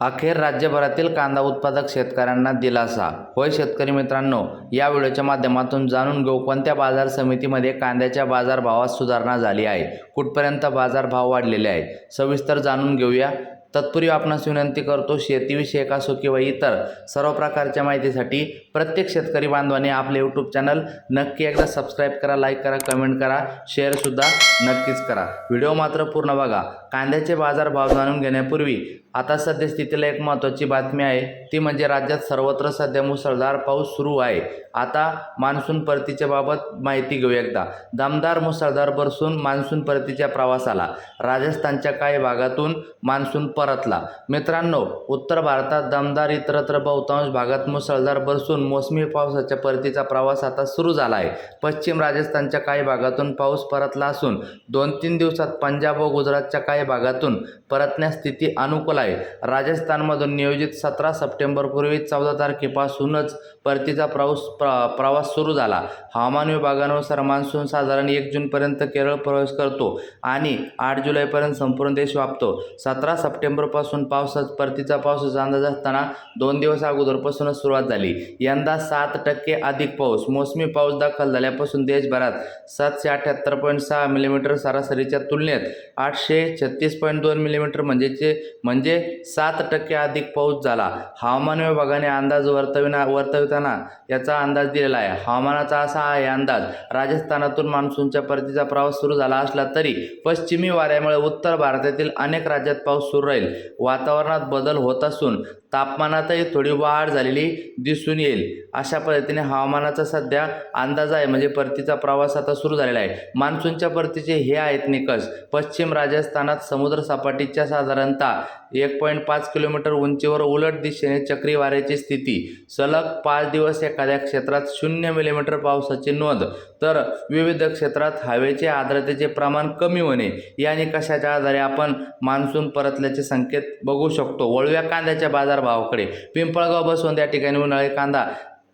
अखेर राज्यभरातील कांदा उत्पादक शेतकऱ्यांना दिलासा. होय शेतकरी मित्रांनो या व्हिडिओच्या माध्यमातून जाणून घेऊ कोणत्या बाजार समितीमध्ये कांद्याच्या बाजारभावात सुधारणा झाली आहे? कुठपर्यंत बाजारभाव वाढलेले आहे सविस्तर जाणून घेऊया. तत्पूर्वी आपणास विनंती करतो शेतीविषयक असो किंवा इतर सर्व प्रकारच्या माहितीसाठी प्रत्येक शेतकरी बांधवाने आपले यूट्यूब चॅनल नक्की एकदा सबस्क्राईब करा लाईक करा कमेंट करा शेअरसुद्धा नक्कीच करा. व्हिडिओ मात्र पूर्ण बघा. कांद्याचे बाजारभाव जाणून घेण्यापूर्वी आता सद्यस्थितीला एक महत्त्वाची बातमी आहे. ती म्हणजे राज्यात सर्वत्र सध्या मुसळधार पाऊस सुरू आहे. आता मान्सून परतीच्या बाबत माहिती घेऊ एकदा. दमदार मुसळधार बरसून मान्सून परतीच्या प्रवासाला. राजस्थानच्या काही भागातून मान्सून परतला. मित्रांनो उत्तर भारतात दमदार इतरत्र बहुतांश भागात मुसळधार बरसून मोसमी पावसाच्या परतीचा प्रवास आता सुरू झाला आहे पश्चिम राजस्थानच्या काही भागातून पाऊस परतला असून दोन तीन दिवसात पंजाब व गुजरातच्या काही भागातून परतण्यास स्थिती अनुकूल आहे. राजस्थानमधून नियोजित सतरा सप्टेंबरपूर्वी चौदा तारखेपासूनच परतीचा पाऊस प्र प्रवास सुरू झाला. हवामान विभागानुसार मान्सून साधारण एक जूनपर्यंत केरळ प्रवेश करतो आणि आठ जुलैपर्यंत संपूर्ण देश व्यापतो. सतरा सप्टेंबरपासून पावसात परतीचा पावसाचा अंदाज असताना दोन दिवस अगोदरपासूनच सुरुवात झाली. यंदा सात टक्के अधिक पाऊस मोसमी पाऊस दाखल झाल्यापासून देशभरात सातशे अठ्ठ्याहत्तर पॉईंट सहा मिलीमीटर सरासरीच्या तुलनेत आठशे छत्तीस पॉईंट दोन मिलीमीटर म्हणजेचे म्हणजे सात टक्के अधिक पाऊस झाला. हवामान विभागाने अंदाज वर्तविना वर्तविताना याचा अंदाज दिलेला आहे. हवामानाचा असा आहे अंदाज राजस्थानातून मान्सूनच्या परतीचा प्रवास सुरू झाला असला तरी पश्चिमी वाऱ्यामुळे उत्तर भारतातील अनेक राज्यात पाऊस सुरू राहील. वातावरणात बदल होत असून तापमानातही थोडी वाढ झालेली दिसून येईल. अशा पद्धतीने हवामानाचा सध्या अंदाज आहे म्हणजे परतीचा प्रवास आता सुरू झालेला आहे. मान्सूनच्या परतीचे हे आहेत निकष. पश्चिम राजस्थानात समुद्र सपाटीच्या साधारणतः एक पॉईंट पाच किलोमीटर उंचीवर उलट दिशेने चक्रीवाऱ्याची स्थिती. सलग पाच दिवस एखाद्या क्षेत्रात शून्य मिलीमीटर पावसाची नोंद. तर विविध क्षेत्रात हवेचे आर्द्रतेचे प्रमाण कमी होणे या निकषाच्या आधारे आपण मान्सून परतल्याचे संकेत बघू शकतो. वळव्या कांद्याच्या बाजारभावाकडे पिंपळगाव बसवंत या ठिकाणी उन्हाळी कांदा.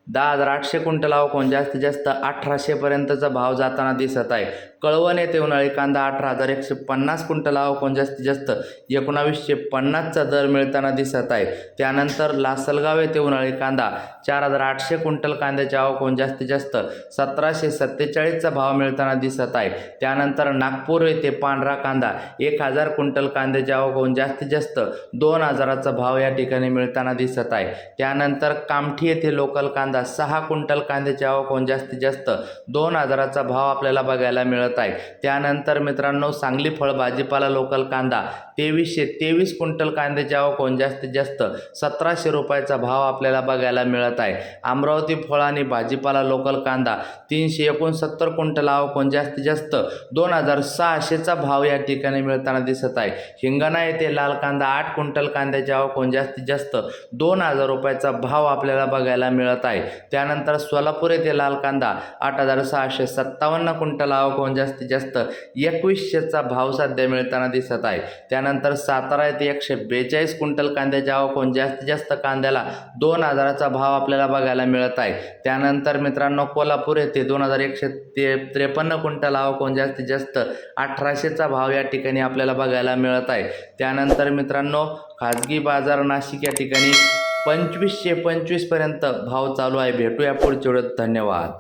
दहा हजार आठशे क्विंटल आवकून जास्तीत जास्त अठराशेपर्यंतचा भाव जाताना दिसत आहे. कळवण येथे उन्हाळी कांदा अठरा हजार एकशे पन्नास क्विंटल आवकून जास्तीत जास्त एकोणावीसशे पन्नासचा दर मिळताना दिसत आहे. त्यानंतर लासलगाव येथे उन्हाळी कांदा. चार हजार आठशे क्विंटल कांद्याच्या आवकून जास्तीत जास्त सतराशे सत्तेचाळीसचा भाव मिळताना दिसत आहे. त्यानंतर नागपूर येथे पांढरा कांदा. एक हजार क्विंटल कांद्याच्या आवकून जास्तीत जास्त दोन हजाराचा भाव या ठिकाणी मिळताना दिसत आहे. त्यानंतर कामठी येथे लोकल कांदा. सहा क्विंटल कांद्याची आवक होऊन जास्तीत जास्त दोन हजाराचा भाव आपल्याला बघायला मिळत आहे त्यानंतर मित्रांनो सांगली फळ भाजीपाला लोकल कांदा. तेवीसशे तेवीस क्विंटल कांद्याची आवक होऊन जास्तीत जास्त? सतराशे रुपयाचा भाव आपल्याला बघायला मिळत आहे. अमरावती फळ आणि भाजीपाला लोकल कांदा तीनशे एकोणसत्तर क्विंटल आवक होऊन जास्तीत जास्त? दोन हजार सहाशेचा भाव या ठिकाणी मिळताना दिसत आहे. हिंगणा येथे लाल कांदा आठ क्विंटल कांद्याची आवक होऊन जास्तीत जास्त? दोन हजार रुपयाचा भाव आपल्याला बघायला मिळत आहे. त्यानंतर सोलापूर येथे लाल कांदा आठ हजार सहाशे सत्तावन्न क्विंटल आवक होऊन जास्तीत जास्त? एकवीसशेचा भाव सध्या मिळताना दिसत आहे. त्या त्यानंतर सातारा येथे एकशे बेचाळीस क्विंटल कांद्याची आवक होऊन जास्तीत जास्त कांद्याला दोन हजाराचा भाव आपल्याला बघायला मिळत आहे. त्यानंतर मित्रांनो कोल्हापूर येथे दोन हजार एकशे ते त्रेपन्न क्विंटल आवक होऊन जास्तीत जास्त अठराशेचा भाव या ठिकाणी आपल्याला बघायला मिळत आहे. त्यानंतर मित्रांनो खाजगी बाजार नाशिक या ठिकाणी पंचवीसशे पंचवीसपर्यंत भाव चालू आहे. भेटूया पुढच्या वेळेत. धन्यवाद.